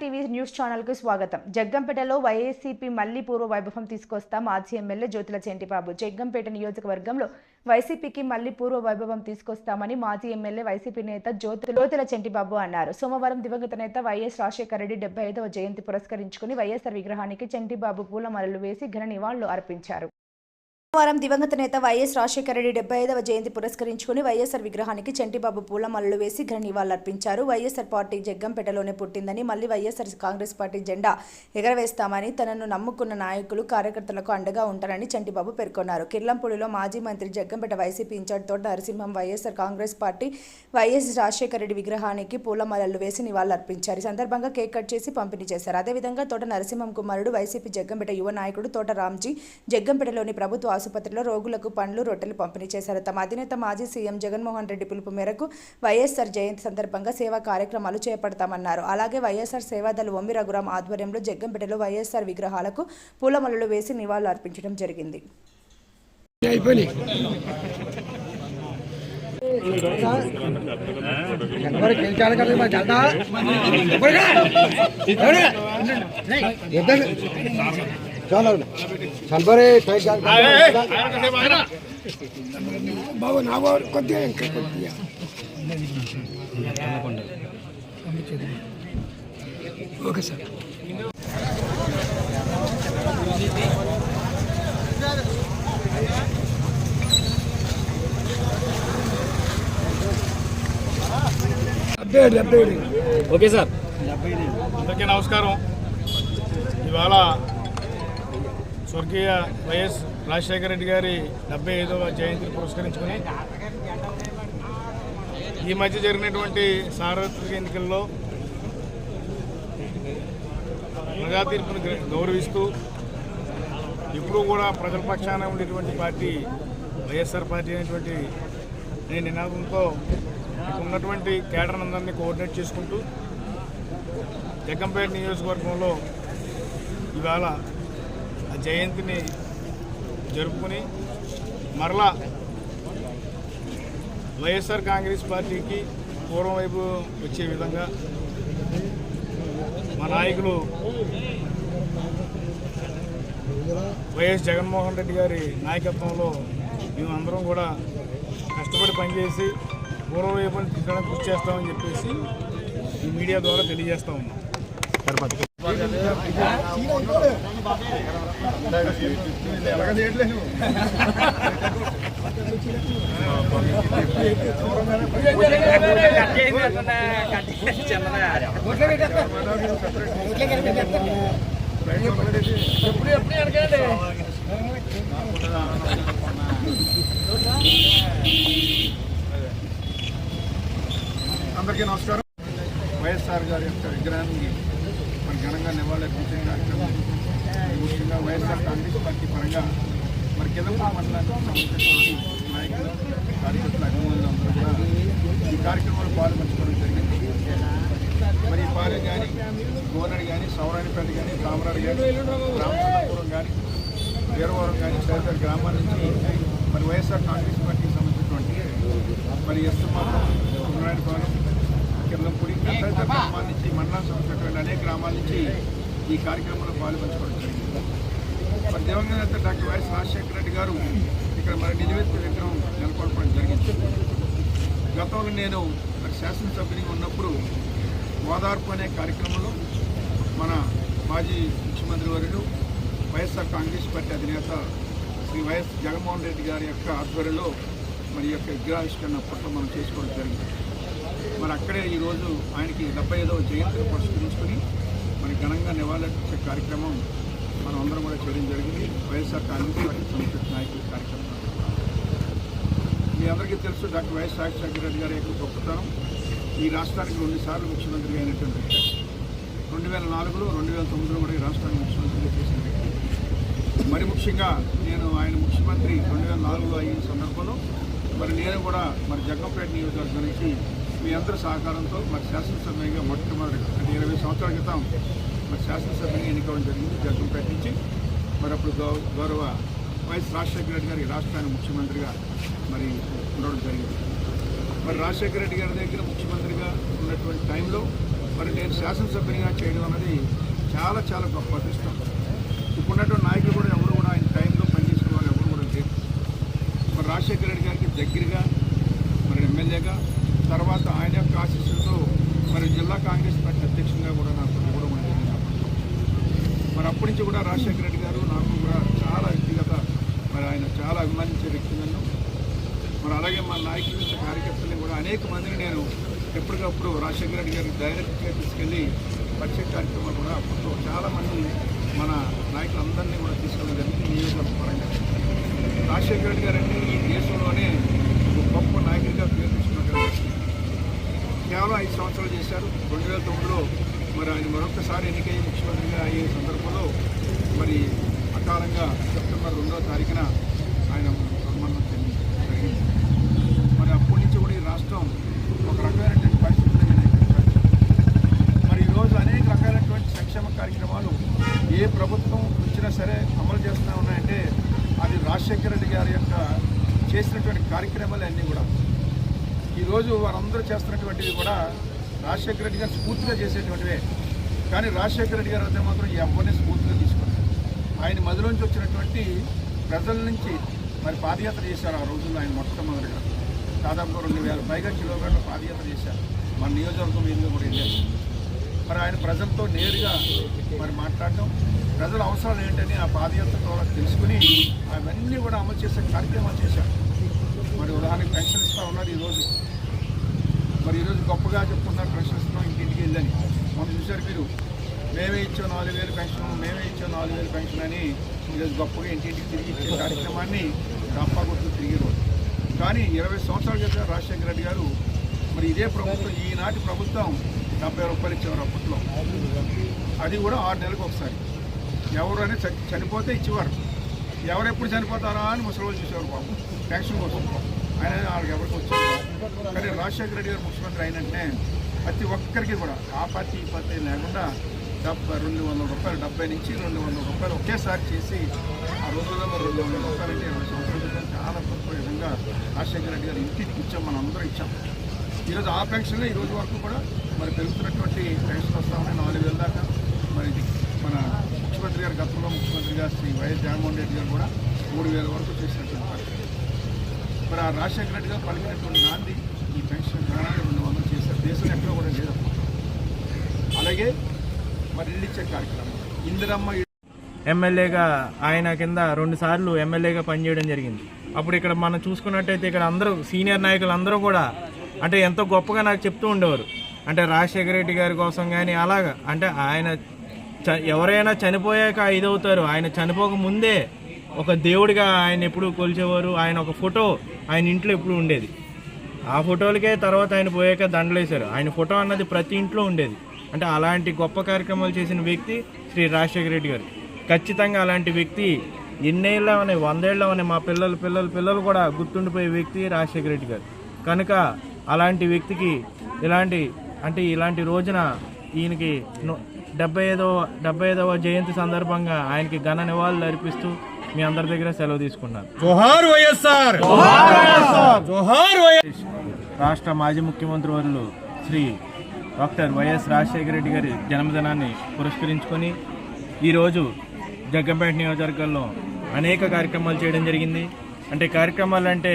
TV news ఛానల్కు స్వాగతం. జగ్గంపేటలో YSCP మళ్ళీ పూర్వ వైభవం తీసుకొస్తా మాజీ ఎమ్మెల్యే జ్యోతుల చెంటిబాబు. జగ్గంపేట నియోజకవర్గంలో వైసీపీకి మళ్ళీ పూర్వ వైభవం తీసుకొస్తామని మాజీ ఎమ్మెల్యే వైసీపీ నేత జ్యోతి జ్యోతుల చెంటిబాబు అన్నారు. సోమవారం దివంగత నేత వైఎస్ రాజశేఖర రెడ్డి డెబ్బై ఐదవ జయంతి పురస్కరించుకుని వైఎస్ఆర్ విగ్రహానికి చెంటిబాబు పూలమాలలు వేసి ఘన నివాళులు అర్పించారు. వారం దివంగత నేత వైఎస్ రాజశేఖర రెడ్డి డెబ్బై ఐదవ జయంతి పురస్కరించుకుని వైఎస్ఆర్ విగ్రహానికి చంటిబాబు మల్లలు వేసి ఘన నివాళులర్పించారు. వైఎస్ఆర్ పార్టీ జగ్గంపేటలోనే పుట్టిందని మళ్ళీ వైఎస్ఆర్ కాంగ్రెస్ పార్టీ జెండా ఎగరవేస్తామని తనను నమ్ముకున్న నాయకులు కార్యకర్తలకు అండగా ఉంటారని చంటిబాబు పేర్కొన్నారు. కిర్లంపూడిలో మాజీ మంత్రి Jaggampeta YCP incharge Thota Narasimham YSR Congress party YS Rajasekhara Reddy విగ్రహానికి మల్లలు వేసి నివాళులర్పించారు. ఈ సందర్భంగా కేక్ కట్ చేసి పంపిణీ చేశారు. అదేవిధంగా తోట నరసింహం కుమారుడు వైసీపీ జగ్గంపేట యువ నాయకుడు తోట రామ్జీ జగ్గంపేటలోని ప్రభుత్వ ఆసుపత్రిలో రోగులకు పండ్లు రొట్టెలు పంపిణీ చేశారు. తమ అధినేత మాజీ సీఎం జగన్మోహన్ రెడ్డి పిలుపు మేరకు వైఎస్ఆర్ జయంతి సందర్భంగా సేవా కార్యక్రమాలు చేపడతామన్నారు. అలాగే వైఎస్ఆర్ సేవాదళ ఒమ్మి రఘురాం ఆధ్వర్యంలో జగ్గంపేటలో వైఎస్ఆర్ విగ్రహాలకు పూలమలలు వేసి నివాళులు అర్పించడం జరిగింది. ఎవరికి బాబు నా బాబు కొద్దిగా ఇంకా కొద్దిగా. Okay sir. Okay sir. అందరికీ నమస్కారం. ఇవాళ స్వర్గీయ వైఎస్ రాజశేఖర రెడ్డి గారి డెబ్బై ఐదవ జయంతిని పురస్కరించుకుని ఈ మధ్య జరిగినటువంటి సార్వత్రిక ఎన్నికల్లో ప్రజా తీర్పును గౌరవిస్తూ ఇప్పుడు కూడా ప్రజల పక్షాన ఉండేటువంటి పార్టీ వైఎస్ఆర్ పార్టీ అనేటువంటి నేను నినాదంతో ఉన్నటువంటి కేడర్ అందరినీ కోఆర్డినేట్ చేసుకుంటూ జగ్గంపేట నియోజకవర్గంలో ఇవాళ జయంతిని జరుపుకుని మరలా వైఎస్ఆర్ కాంగ్రెస్ పార్టీకి పూర్వం వైపు వచ్చే విధంగా మా నాయకులు వైఎస్ జగన్మోహన్ రెడ్డి గారి నాయకత్వంలో మేము అందరం కూడా కష్టపడి పనిచేసి పూర్వం వైపు తీసుకోవడానికి కృషి చేస్తామని చెప్పేసి ఈ మీడియా ద్వారా తెలియజేస్తా ఉన్నాం. అందరికీ నమస్కారం. వైఎస్ఆర్ గారి యొక్క విగ్రహాన్ని మరి ఘనంగా నివాళులర్పించే కార్యక్రమం ముఖ్యంగా వైఎస్ఆర్ కాంగ్రెస్ పార్టీ పరంగా మరి కింద మండలానికి సంబంధించినటువంటి నాయకులు కార్యకర్తలు అభిమానులు అందరూ కూడా ఈ కార్యక్రమంలో పాల్పంచుకోవడం జరిగింది. మరి పాలెం కానీ గోనడి కానీ సౌరాణిపేట కానీ కామరాడు కానీ రామచంద్రపురం కానీ వీరవరం కానీ తదితర గ్రామాల నుంచి మరి వైఎస్ఆర్ కాంగ్రెస్ పార్టీకి సంబంధించినటువంటి మరి ఎస్తమాతం కుమరాడిపాలెం కిర్లంపూడి తదితర గ్రామాల నుంచి మండలం సంబంధించినటువంటి అనేక గ్రామాల నుంచి ఈ కార్యక్రమంలో పాల్పంచుకోవడం జరిగింది. మరి దివంగత నేత డాక్టర్ వైఎస్ రాజశేఖర రెడ్డి గారు ఇక్కడ మరి నిలువెత్తు విగ్రహం నెలకొల్పడం జరిగింది. గతంలో నేను మరి శాసనసభ్యునిగా ఉన్నప్పుడు ఓదార్పు అనే కార్యక్రమంలో మన మాజీ ముఖ్యమంత్రి వర్యులు వైఎస్ఆర్ కాంగ్రెస్ పార్టీ అధినేత శ్రీ వైఎస్ జగన్మోహన్ రెడ్డి గారి యొక్క ఆధ్వర్యంలో మరి యొక్క విగ్రహావిష్కరణ పట్ల మనం చేసుకోవడం జరిగింది. మరి అక్కడే ఈరోజు ఆయనకి డెబ్బై ఐదవ జయంతిని పురస్కరించుకుని మరి ఘనంగా నివాళులర్పించే కార్యక్రమం మనం అందరం కూడా చేయడం జరిగింది. వైఎస్ఆర్ కాంగ్రెస్ పార్టీ సంస్కృతి నాయకుల కార్యక్రమం. మీ అందరికీ తెలుసు డాక్టర్ వైఎస్ రాజశేఖర రెడ్డి గారి యొక్క గొప్పతనం. ఈ రాష్ట్రానికి రెండుసార్లు ముఖ్యమంత్రి అయినటువంటి వ్యక్తి. రెండు వేల నాలుగులో రెండు వేల తొమ్మిదిలో కూడా ఈ రాష్ట్రానికి ముఖ్యమంత్రిగా చేసిన వ్యక్తి. మరి ముఖ్యంగా నేను ఆయన ముఖ్యమంత్రి రెండు వేల నాలుగులో అయిన సందర్భంలో మరి నేను కూడా మరి జగ్గంపేట నియోజకవర్గం నుంచి మీ అందరి సహకారంతో మరి శాసనసభ్యంగా మొట్టమొదటి అంటే ఇరవై సంవత్సరాల క్రితం మరి శాసనసభ్యునిగా ఎన్నికవడం జరిగింది జగ్గంపేట నుంచి. మరి అప్పుడు గౌ- గౌరవ వైఎస్ రాజశేఖర రెడ్డి గారి రాష్ట్రానికి ముఖ్యమంత్రిగా మరి ఉండడం జరిగింది. మరి రాజశేఖర రెడ్డి గారి దగ్గర ముఖ్యమంత్రిగా ఉన్నటువంటి టైంలో మరి నేను శాసనసభ్యునిగా చేయడం అనేది చాలా చాలా గొప్ప అదృష్టం ఇప్పుడున్నటువంటి నాయకులు కూడా ఎవరు కూడా ఆయన టైంలో పనిచేసిన వాళ్ళు ఎవరు కూడా లేరు మరి రాజశేఖర రెడ్డి గారికి దగ్గరగా మరి ఎమ్మెల్యేగా తర్వాత ఆయన యొక్క ఆశీస్సులతో మరి జిల్లా కాంగ్రెస్ పార్టీ అధ్యక్షునిగా కూడా నాకు కూడా ఉండేది కాబట్టి మరి అప్పటి నుంచి కూడా రాజశేఖర రెడ్డి గారు నాకు కూడా చాలా వ్యక్తిగత మరి ఆయన చాలా అభిమానించే వ్యక్తి నన్ను మరి అలాగే మా నాయకులు కార్యకర్తల్ని కూడా అనేక మందిని నేను ఎప్పటికప్పుడు రాజశేఖర రెడ్డి గారికి డైరెక్ట్గా తీసుకెళ్ళి పరిచయ కార్యక్రమాలు కూడా అప్పట్లో చాలామంది మన నాయకులందరినీ కూడా తీసుకెళ్ళడం జరిగింది నియోజకవర్గ పరంగా. రాజశేఖర రెడ్డి గారంటే ఈ దేశంలోనే ఒక గొప్ప నాయకుడిగా పేరు తీసుకున్నటువంటి కేవలం ఐదు సంవత్సరాలు చేశారు. రెండు వేల తొమ్మిదిలో మరి ఆయన మరొకసారి ఎన్నికయ్యి ముఖ్యమంత్రిగా అయ్యే సందర్భంలో మరి అకాలంగా సెప్టెంబర్ రెండవ తారీఖున ఆయన మరణం చెంది జరిగింది మరి అప్పటి నుంచి కూడా ఈ రాష్ట్రం ఒక రకమైనటువంటి పరిస్థితులు మరి ఈరోజు అనేక రకాలైనటువంటి సంక్షేమ కార్యక్రమాలు ఏ ప్రభుత్వం వచ్చినా సరే అమలు చేస్తూనే ఉన్నాయంటే అది రాజశేఖర రెడ్డి గారి యొక్క చేసినటువంటి కార్యక్రమాలన్నీ కూడా. ఈరోజు వారందరూ చేస్తున్నటువంటివి కూడా రాజశేఖర రెడ్డి గారు స్ఫూర్తిగా చేసేటువంటివే. కానీ రాజశేఖర రెడ్డి గారు అయితే మాత్రం ఎవరిని స్ఫూర్తిగా తీసుకున్నారు ఆయన మదిలోంచి వచ్చినటువంటి ప్రజల నుంచి మరి పాదయాత్ర చేశారు ఆ రోజుల్లో ఆయన మొట్టమొదటిగా. దాదాపు రెండు వేల పైగా కిలోమీటర్ల పాదయాత్ర చేశారు. మన నియోజకవర్గం మీద కూడా వెళ్ళారు మరి ఆయన ప్రజలతో నేరుగా మరి మాట్లాడటం ప్రజల అవసరాలు ఏంటని ఆ పాదయాత్ర ద్వారా తెలుసుకుని అవన్నీ కూడా అమలు చేసే కార్యక్రమాలు చేశారు. మరి ఉదాహరణకి పెన్షన్ ఇస్తూ ఉన్నారు ఈరోజు. మరి ఈరోజు గొప్పగా చెప్తున్నారు పెన్షన్ ఇస్తున్నాం ఇంటింటికి వెళ్ళని. మనం చూశారు మీరు మేమే ఇచ్చాం నాలుగు వేలు పెన్షన్ మేమే ఇచ్చాం నాలుగు వేలు పెన్షన్ అని ఈరోజు గొప్పగా ఇంటింటికి తిరిగి ఇచ్చే కార్యక్రమాన్ని డప్పా కొట్టు తిరిగి రోజు కానీ ఇరవై సంవత్సరాల క్రితం రాజశేఖర రెడ్డి గారు మరి ఇదే ప్రభుత్వం ఈనాటి ప్రభుత్వం డెబ్బై రూపాయలు ఇచ్చేవారు అప్పట్లో అది కూడా ఆరు నెలలకు ఒకసారి. ఎవరైనా చనిపోతే ఇచ్చేవారు. ఎవరెప్పుడు చనిపోతారా అని ముసలి చూసేవారు బాబు పెన్షన్ కోసం. ఆయన వాళ్ళకి ఎవరికి వచ్చారు కానీ రాజశేఖర రెడ్డి గారు ముఖ్యమంత్రి అయినంటే ప్రతి ఒక్కరికి కూడా ఆ పార్టీ ఈ పార్టీ లేకుండా డెబ్బై రెండు వందల రూపాయలు డెబ్బై నుంచి రెండు వందల రూపాయలు ఒకేసారి చేసి ఆ రోజుల్లో రెండు వందల రూపాయలు అంటే ఇరవై సంవత్సరాల చాలా గొప్ప విధంగా రాజశేఖర రెడ్డి గారు ఇంటికి ఇచ్చాం మనం అందరం ఇచ్చాం. ఈరోజు ఆ పెన్షన్లో ఈ రోజు వరకు కూడా మరి పెరుగుతున్నటువంటి పెన్షన్ వస్తా ఉన్నాయి. నాలుగు వేల దాకా. మరి ఇది మన ముఖ్యమంత్రి గారు గతంలో ముఖ్యమంత్రి గారు శ్రీ వైఎస్ జగన్మోహన్ రెడ్డి గారు కూడా మూడు వేల వరకు చేసినటువంటి పరిస్థితి. మరి ఆ రాజశేఖర రెడ్డి గారు పలికినటువంటి నాంది ఈ పెన్షన్ ప్రాణాలు రెండు వందలు చేశారు. దేశంలో ఎక్కడో కూడా లేదు అలాగే మరి ఇల్లు కార్యక్రమం. ఇందిరమ్మ ఎమ్మెల్యేగా ఆయన కింద రెండు సార్లు ఎమ్మెల్యేగా పనిచేయడం జరిగింది. అప్పుడు ఇక్కడ మనం చూసుకున్నట్టయితే ఇక్కడ అందరూ సీనియర్ నాయకులు అందరూ కూడా అంటే ఎంతో గొప్పగా నాకు చెప్తూ ఉండేవారు. అంటే రాజశేఖర రెడ్డి గారి కోసం కానీ అలాగా. అంటే ఆయన చ ఎవరైనా చనిపోయాక ఇదవుతారు ఆయన చనిపోక ముందే ఒక దేవుడిగా ఆయన ఎప్పుడు కొలిచేవారు. ఆయన ఒక ఫోటో ఆయన ఇంట్లో ఎప్పుడు ఉండేది. ఆ ఫోటోలకే తర్వాత ఆయన పోయాక దండలేశారు. ఆయన ఫోటో అన్నది ప్రతి ఇంట్లో ఉండేది. అంటే అలాంటి గొప్ప కార్యక్రమాలు చేసిన వ్యక్తి శ్రీ రాజశేఖర రెడ్డి గారు. ఖచ్చితంగా అలాంటి వ్యక్తి ఎన్నేళ్ళవని ఉన్నాయి మా పిల్లలు పిల్లలు పిల్లలు కూడా గుర్తుండిపోయే వ్యక్తి రాజశేఖర రెడ్డి గారు. కనుక అలాంటి వ్యక్తికి ఇలాంటి అంటే ఇలాంటి రోజున ఈయనకి డెబ్బై ఐదవ డెబ్బై ఐదవ జయంతి సందర్భంగా ఆయనకి ఘన నివాళులు అర్పిస్తూ మీ అందరి దగ్గర సెలవు తీసుకున్నాను జోహార్ వైఎస్ఆర్! జోహార్ వైఎస్ రాష్ట్ర మాజీ ముఖ్యమంత్రి వర్యులు శ్రీ డాక్టర్ వైఎస్ రాజశేఖర రెడ్డి గారి జన్మదినాన్ని పురస్కరించుకొని ఈరోజు జగ్గంపేట నియోజకవర్గంలో అనేక కార్యక్రమాలు చేయడం జరిగింది. అంటే కార్యక్రమాలు అంటే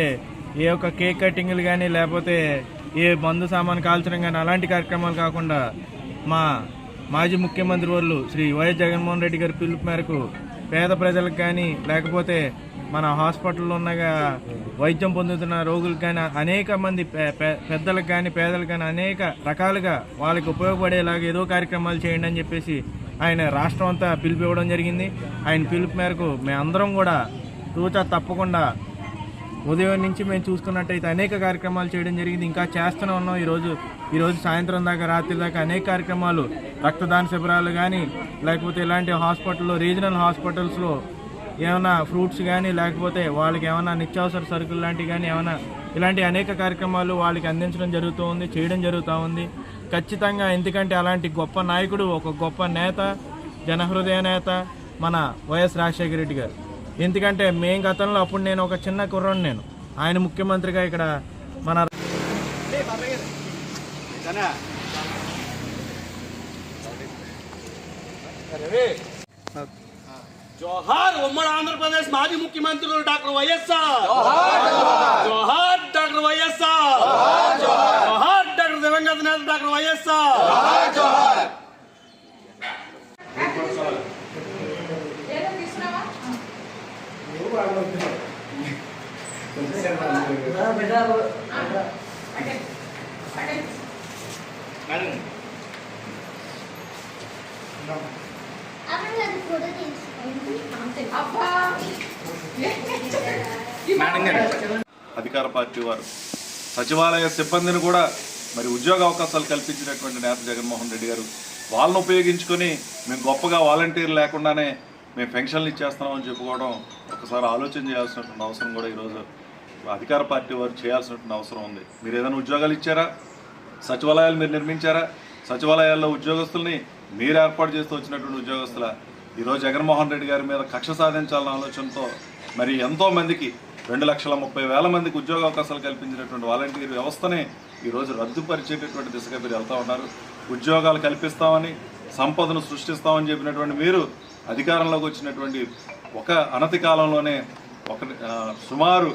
ఏ ఒక్క కేక్ కటింగ్లు కానీ లేకపోతే ఏ మందు సామాన్ కాల్చడం కానీ అలాంటి కార్యక్రమాలు కాకుండా మా మాజీ ముఖ్యమంత్రి వాళ్ళు శ్రీ వైఎస్ జగన్మోహన్ రెడ్డి గారి పిలుపు మేరకు పేద ప్రజలకు కానీ లేకపోతే మన హాస్పిటల్లో ఉన్నగా వైద్యం పొందుతున్న రోగులకు కానీ అనేక మంది పెద్దలకు కానీ పేదలకు కానీ అనేక రకాలుగా వాళ్ళకి ఉపయోగపడేలాగా ఏదో కార్యక్రమాలు చేయండి అని చెప్పేసి ఆయన రాష్ట్రం అంతా పిలుపు ఇవ్వడం జరిగింది. ఆయన పిలుపు మేరకు మేమందరం కూడా తూచా తప్పకుండా ఉదయం నుంచి మేము చూసుకున్నట్టయితే అనేక కార్యక్రమాలు చేయడం జరిగింది. ఇంకా చేస్తూనే ఉన్నాం. ఈరోజు ఈరోజు సాయంత్రం దాకా రాత్రి దాకా అనేక కార్యక్రమాలు రక్తదాన శిబిరాలు కానీ లేకపోతే ఇలాంటి హాస్పిటల్లో రీజనల్ హాస్పిటల్స్లో ఏమైనా ఫ్రూట్స్ కానీ లేకపోతే వాళ్ళకి ఏమైనా నిత్యావసర సరుకులు లాంటివి కానీ ఏమైనా ఇలాంటి అనేక కార్యక్రమాలు వాళ్ళకి అందించడం జరుగుతూ ఉంది చేయడం జరుగుతూ ఉంది. ఖచ్చితంగా ఎందుకంటే అలాంటి గొప్ప నాయకుడు ఒక గొప్ప నేత జనహృదయ నేత మన వైఎస్ రాజశేఖర రెడ్డి గారు. ఎందుకంటే మేం గతంలో అప్పుడు నేను ఒక చిన్న కుర్రాడు నేను. ఆయన ముఖ్యమంత్రిగా ఇక్కడ మన జోహార్ ఉమ్మడి ఆంధ్రప్రదేశ్ మాజీ ముఖ్యమంత్రులు డాక్టర్ వైఎస్ఆర్. జోహార్ డాక్టర్ వైఎస్ఆర్. జోహార్ డాక్టర్ దివంగత నేత డాక్టర్ వైఎస్ఆర్. వారు సచివాలయ సిబ్బందిని కూడా మరి ఉద్యోగ అవకాశాలు కల్పించినటువంటి నేత జగన్మోహన్ రెడ్డి గారు వాళ్ళని ఉపయోగించుకొని మేము గొప్పగా వాలంటీర్ లేకుండానే మేము పెన్షన్లు ఇచ్చేస్తున్నామని చెప్పుకోవడం ఒకసారి ఆలోచన చేయాల్సినటువంటి అవసరం కూడా ఈరోజు అధికార పార్టీ వారు చేయాల్సినటువంటి అవసరం ఉంది. మీరు ఏదైనా ఉద్యోగాలు ఇచ్చారా? సచివాలయాలు మీరు నిర్మించారా? సచివాలయాల్లో ఉద్యోగస్తుల్ని మీరు ఏర్పాటు చేస్తూ వచ్చినటువంటి ఉద్యోగస్తుల ఈరోజు జగన్మోహన్ రెడ్డి గారి మీద కక్ష సాధించాలన్న ఆలోచనతో మరి ఎంతోమందికి రెండు లక్షల ముప్పై వేల మందికి ఉద్యోగ అవకాశాలు కల్పించినటువంటి వాలంటీర్ వ్యవస్థనే ఈరోజు రద్దుపరిచేటటువంటి దిశగా మీరు వెళ్తూ ఉన్నారు. ఉద్యోగాలు కల్పిస్తామని సంపదను సృష్టిస్తామని చెప్పినటువంటి మీరు అధికారంలోకి వచ్చినటువంటి ఒక అనతి కాలంలోనే ఒక సుమారు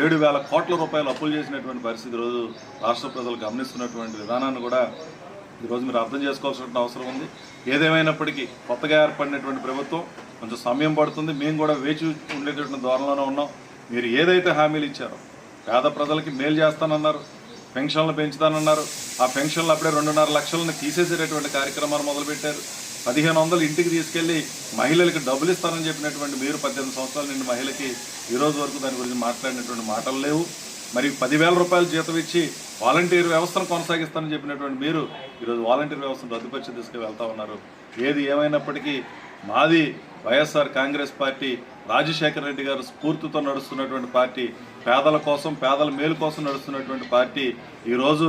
ఏడు వేల కోట్ల రూపాయలు అప్పులు చేసినటువంటి పరిస్థితి ఈరోజు రాష్ట్ర ప్రజలు గమనిస్తున్నటువంటి విధానాన్ని కూడా ఈరోజు మీరు అర్థం చేసుకోవాల్సిన అవసరం ఉంది. ఏదేమైనప్పటికీ కొత్తగా ఏర్పడినటువంటి ప్రభుత్వం కొంచెం సమయం పడుతుంది. మేము కూడా వేచి ఉండేటటువంటి ధోరణిలోనే ఉన్నాం. మీరు ఏదైతే హామీలు ఇచ్చారో పేద ప్రజలకి మేలు చేస్తానన్నారు పెన్షన్లు పెంచుతానన్నారు ఆ పెన్షన్లు అప్పుడే రెండున్నర లక్షలను తీసేసేటటువంటి కార్యక్రమాలు మొదలుపెట్టారు. పదిహేను వందలు ఇంటికి తీసుకెళ్ళి మహిళలకు డబ్బులు ఇస్తానని చెప్పినటువంటి మీరు పద్దెనిమిది సంవత్సరాల నుండి మహిళకి ఈరోజు వరకు దాని గురించి మాట్లాడినటువంటి మాటలు లేవు. మరి పదివేల రూపాయలు జీతం ఇచ్చి వాలంటీర్ వ్యవస్థను కొనసాగిస్తానని చెప్పినటువంటి మీరు ఈరోజు వాలంటీర్ వ్యవస్థను రద్దుపరిచి తీసుకు వెళ్తా ఉన్నారు. ఏది ఏమైనప్పటికీ మాది వైఎస్ఆర్ కాంగ్రెస్ పార్టీ రాజశేఖర రెడ్డి గారు స్ఫూర్తితో నడుస్తున్నటువంటి పార్టీ పేదల కోసం పేదల మేలు కోసం నడుస్తున్నటువంటి పార్టీ. ఈరోజు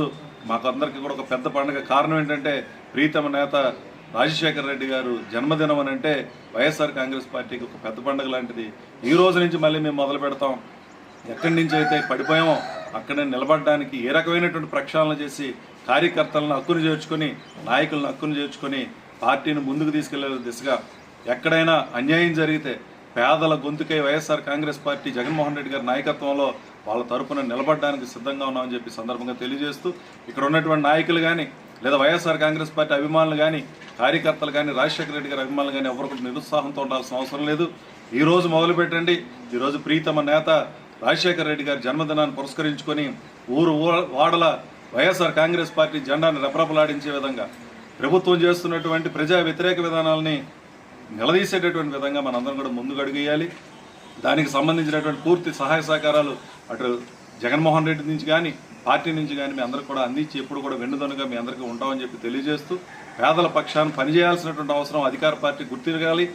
మాకందరికీ కూడా ఒక పెద్ద పండుగ. కారణం ఏంటంటే ప్రీతమ నేత రాజశేఖర రెడ్డి గారు జన్మదినం అని అంటే వైఎస్ఆర్ కాంగ్రెస్ పార్టీకి ఒక పెద్ద పండుగ లాంటిది. ఈ రోజు నుంచి మళ్ళీ మేము మొదలు పెడతాం. ఎక్కడి నుంచి అయితే పడిపోయామో అక్కడే నిలబడడానికి ఏ రకమైనటువంటి ప్రక్షాళన చేసి కార్యకర్తలను హక్కును చేర్చుకొని నాయకులను హక్కును చేర్చుకొని పార్టీని ముందుకు తీసుకెళ్ళే దిశగా ఎక్కడైనా అన్యాయం జరిగితే పేదల గొంతుకై వైఎస్ఆర్ కాంగ్రెస్ పార్టీ జగన్మోహన్ రెడ్డి గారి నాయకత్వంలో వాళ్ళ తరపున నిలబడడానికి సిద్ధంగా ఉన్నామని చెప్పి సందర్భంగా తెలియజేస్తూ ఇక్కడ ఉన్నటువంటి నాయకులు కానీ లేదా వైఎస్ఆర్ కాంగ్రెస్ పార్టీ అభిమానులు కానీ కార్యకర్తలు కానీ రాజశేఖర రెడ్డి గారి అభిమానులు కానీ ఎవరు నిరుత్సాహంతో ఉండాల్సిన అవసరం లేదు. ఈరోజు మొదలుపెట్టండి ఈరోజు ప్రీతమ నేత రాజశేఖర రెడ్డి గారి జన్మదినాన్ని పురస్కరించుకొని ఊరు వాడల వైఎస్ఆర్ కాంగ్రెస్ పార్టీ జెండాను రెపరెపలాడించే విధంగా ప్రభుత్వం చేస్తున్నటువంటి ప్రజా వ్యతిరేక విధానాలని నిలదీసేటటువంటి విధంగా మనందరం కూడా ముందుకు అడుగేయాలి. దానికి సంబంధించినటువంటి పూర్తి సహాయ సహకారాలు అటు జగన్మోహన్ రెడ్డి నుంచి కానీ పార్టీ నుంచి కానీ మీ అందరికి కూడా అందించి ఎప్పుడు కూడా వెన్నుదనుగా మీ అందరికీ ఉంటామని చెప్పి తెలియజేస్తూ పేదల పక్షాన్ని పనిచేయాల్సినటువంటి అవసరం అధికార పార్టీ గుర్తిరగాలి.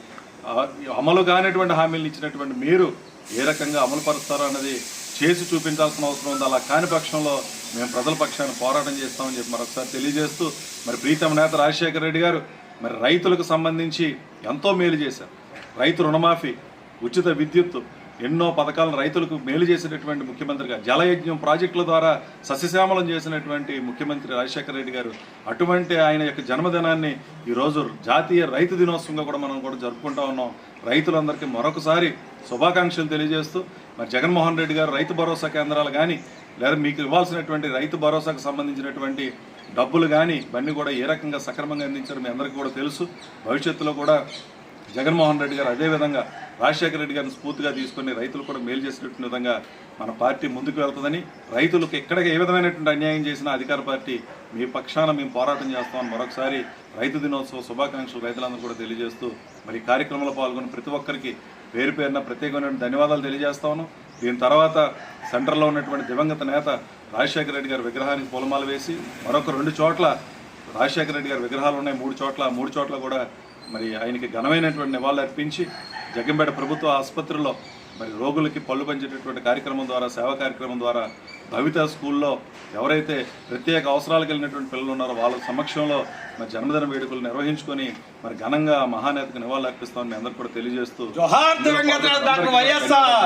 అమలు కానిటువంటి హామీలు ఇచ్చినటువంటి మీరు ఏ రకంగా అమలు పరుస్తారో అన్నది చేసి చూపించాల్సిన అవసరం ఉంది. అలా కాని పక్షంలో మేము ప్రజల పక్షాన్ని పోరాటం చేస్తామని చెప్పి మరొకసారి తెలియజేస్తూ మరి ప్రీతమ నేత రాజశేఖర రెడ్డి గారు మరి రైతులకు సంబంధించి ఎంతో మేలు చేశారు. రైతు రుణమాఫీ ఉచిత విద్యుత్ ఎన్నో పథకాలను రైతులకు మేలు చేసినటువంటి ముఖ్యమంత్రిగా జలయజ్ఞం ప్రాజెక్టుల ద్వారా సస్యశ్యామలం చేసినటువంటి ముఖ్యమంత్రి రాజశేఖర రెడ్డి గారు అటువంటి ఆయన యొక్క జన్మదినాన్ని ఈరోజు జాతీయ రైతు దినోత్సవంగా కూడా మనం కూడా జరుపుకుంటా ఉన్నాం. రైతులందరికీ మరొకసారి శుభాకాంక్షలు తెలియజేస్తూ మరి జగన్మోహన్ రెడ్డి గారు రైతు భరోసా కేంద్రాలు కానీ లేదా మీకు ఇవ్వాల్సినటువంటి రైతు భరోసాకు సంబంధించినటువంటి డబ్బులు కానీ ఇవన్నీ కూడా ఏ రకంగా సక్రమంగా అందించారు మీ అందరికీ కూడా తెలుసు. భవిష్యత్తులో కూడా జగన్మోహన్ రెడ్డి గారు అదేవిధంగా రాజశేఖర రెడ్డి గారిని స్ఫూర్తిగా తీసుకొని రైతులు కూడా మేలు చేసినటువంటి విధంగా మన పార్టీ ముందుకు వెళ్తుందని రైతులకు ఎక్కడ ఏ విధమైనటువంటి అన్యాయం చేసినా అధికార పార్టీ మీ పక్షాన మేము పోరాటం చేస్తామని మరొకసారి రైతు దినోత్సవ శుభాకాంక్షలు రైతులందరూ కూడా తెలియజేస్తూ మరి కార్యక్రమంలో పాల్గొన్న ప్రతి ఒక్కరికి పేరు పేరున ప్రత్యేకమైన ధన్యవాదాలు తెలియజేస్తాను దీని తర్వాత సెంటర్లో ఉన్నటువంటి దివంగత నేత రాజశేఖర రెడ్డి గారి విగ్రహానికి పూలమాల వేసి మరొక రెండు చోట్ల రాజశేఖర రెడ్డి గారి విగ్రహాలు ఉన్నాయి. మూడు చోట్ల మూడు చోట్ల కూడా మరి ఆయనకి ఘనమైనటువంటి నివాళులు అర్పించి జగ్గంపేట ప్రభుత్వ ఆసుపత్రిలో మరి రోగులకి పళ్ళు పంచేటటువంటి కార్యక్రమం ద్వారా సేవా కార్యక్రమం ద్వారా భవిత స్కూల్లో ఎవరైతే ప్రత్యేక అవసరాలు కలిగినటువంటి పిల్లలు ఉన్నారో వాళ్ళ సమక్షంలో మరి జన్మదిన వేడుకలు నిర్వహించుకొని మరి ఘనంగా మహానేతకు నివాళులు అర్పిస్తామని మీ అందరికీ కూడా తెలియజేస్తూ వైఎస్ఆర్.